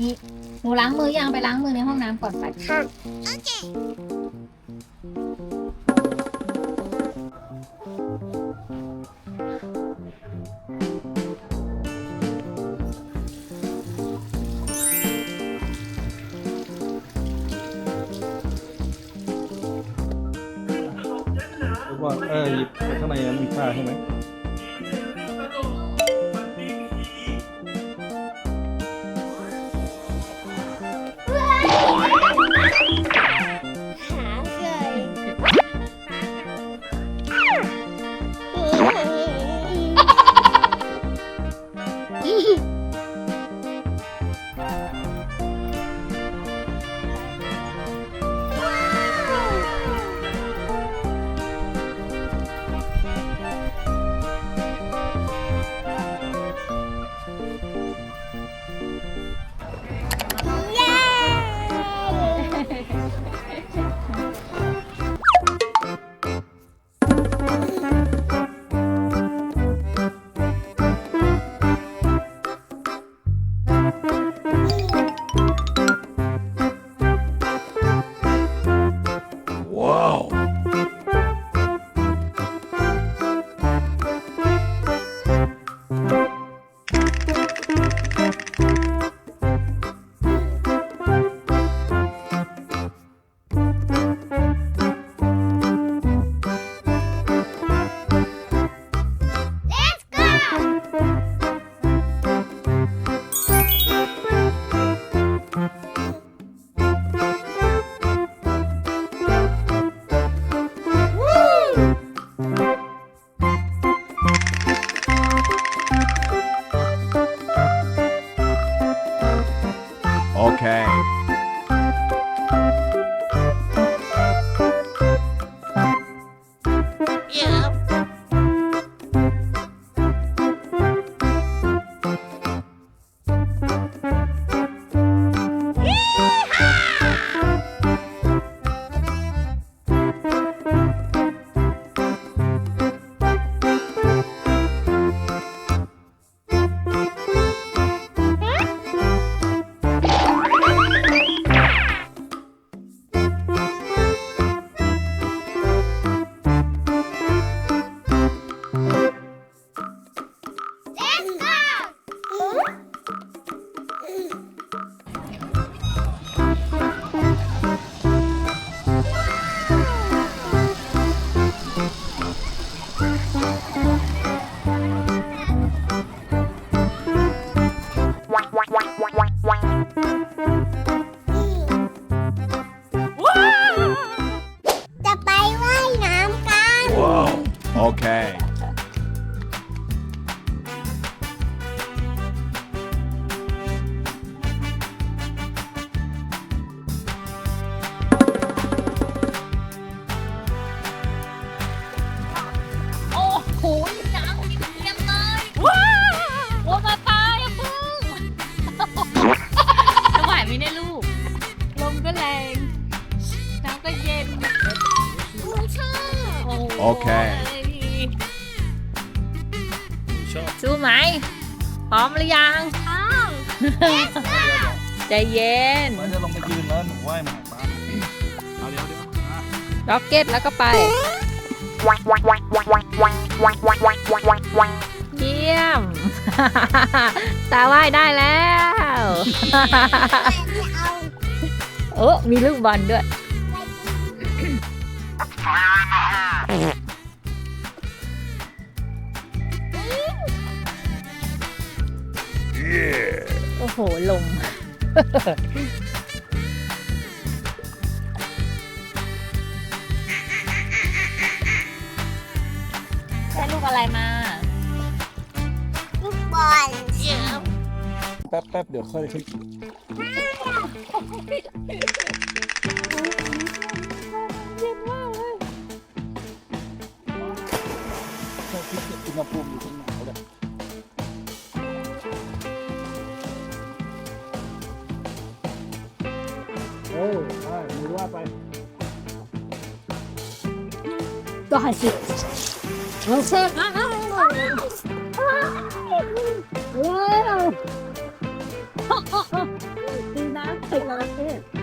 นี่หนูล้างมือยังไปล้างมือในห้องน้ำก่อนไปค่ะว่าเออหยิบไปข้างในมันมีผ้าใช่ไหม ก็แรง น้ำก็เย็นหนูชอบโอ้โหโอเคชอบสู้ไหม พร้อมหรือยังท้องใจเย็น มันจะลงไปยืนแล้วหนูว่ายมาหาป้าเอาเดี๋ยวเดี๋ยวอะล็อกเก็ตแล้วก็ไป เยี่ยม ตาว่ายได้แล้วเอา โอ้มีลูกบอลด้วย โอ้โห ลม ได้ลูกอะไรมา ลูกบอล แป๊บแป๊บเดี๋ยวค่อยขึ้น ก็หายสิโคชอบคิดอุณหภูมิอยู่ตรงไหนเลยเออใช่มือว่าไปก็สิโอเคว้าวดีนะถึงแล้วเพื่ อน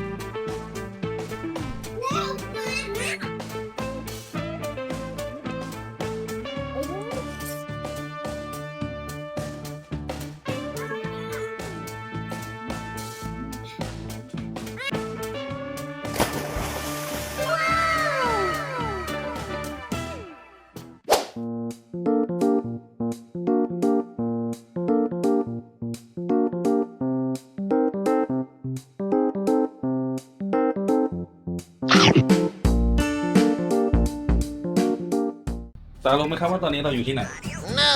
ตารู้ไหมครับว่าตอนนี้เราอยู่ที่ไหน no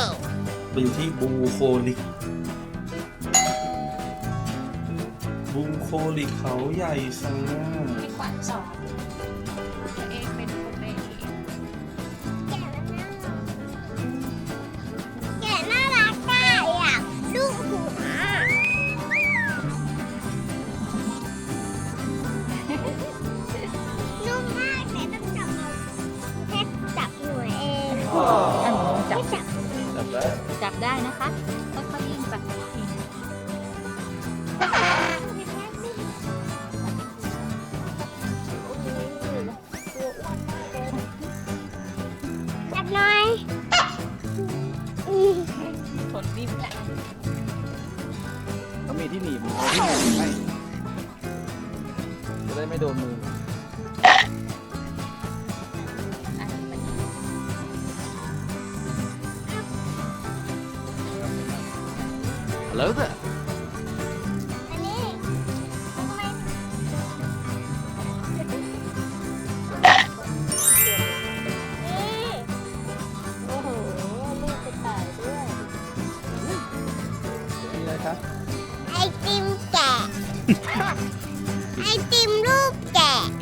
เราอยู่ที่บูโคลิก บูโคลิกเขาใหญ่ซ่าให้ขวัญสอน อันนี้จับจับ จับได้จับได้นะคะค่อยๆยิงไปจับหน่อยอืมผลวิ่งแหละเขามีที่หนีบเอาที่หนีบให้จะได้ไม่โดนมือ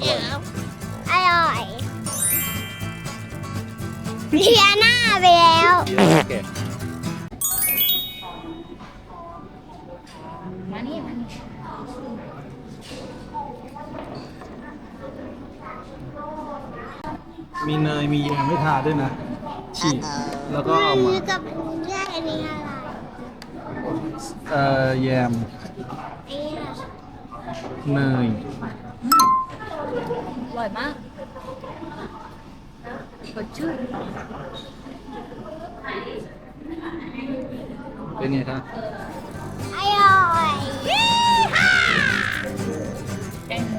แกะอร่อยเลียหน้าไปแล้ว เดี๋ยวแกะมานี่มานี่มีเนยมีแยมไม่ทาด้วยนะ ฉีกแล้วก็เอามามือกับแยกอันนี้อะไรเอ่อแยมอันนี้อะไร เนยอ ร่อยมากสดชื่นเป็นไงครับอร่อยแตงโม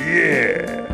Yeah.